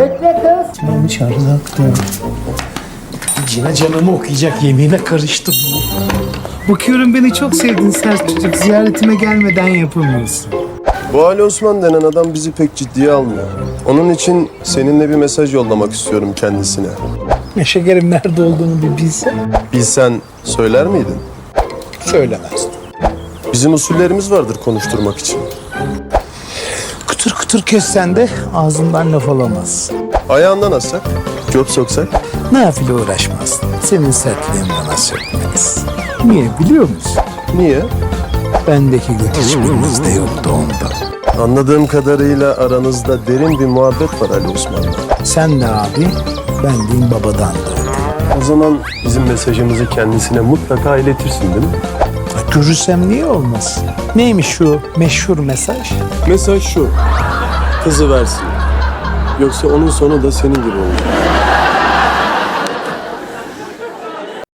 Bekle kız. Canım çardaktı. Cine canımı okuyacak yemeğine karıştım. Bakıyorum beni çok sevdin sert çocuk. Ziyaretime gelmeden yapamıyorsun. Bu Ali Osman denen adam bizi pek ciddiye almıyor. Onun için seninle bir mesaj yollamak istiyorum kendisine. Ne şekerim nerede olduğunu bir bilsen Bilsen söyler miydin? söylemezdim. Bizim usullerimiz vardır konuşturmak için. Kutur kessen de ağzından laf alamaz. Ayağından assak, cop soksak. Nafile uğraşmaz. Senin sertliğin bana sökmez. Niye biliyor musun? Niye? Bendeki güç hiçbirinizde yoktu ondan. Anladığım kadarıyla aranızda derin bir muhabbet var Ali Osman'la. Sen de abi, ben din babadan da. O zaman bizim mesajımızı kendisine mutlaka iletirsin değil mi? Görürsem niye olmaz? Neymiş şu meşhur mesaj? Mesaj şu. Kızı versin. Yoksa onun sonu da senin gibi olur.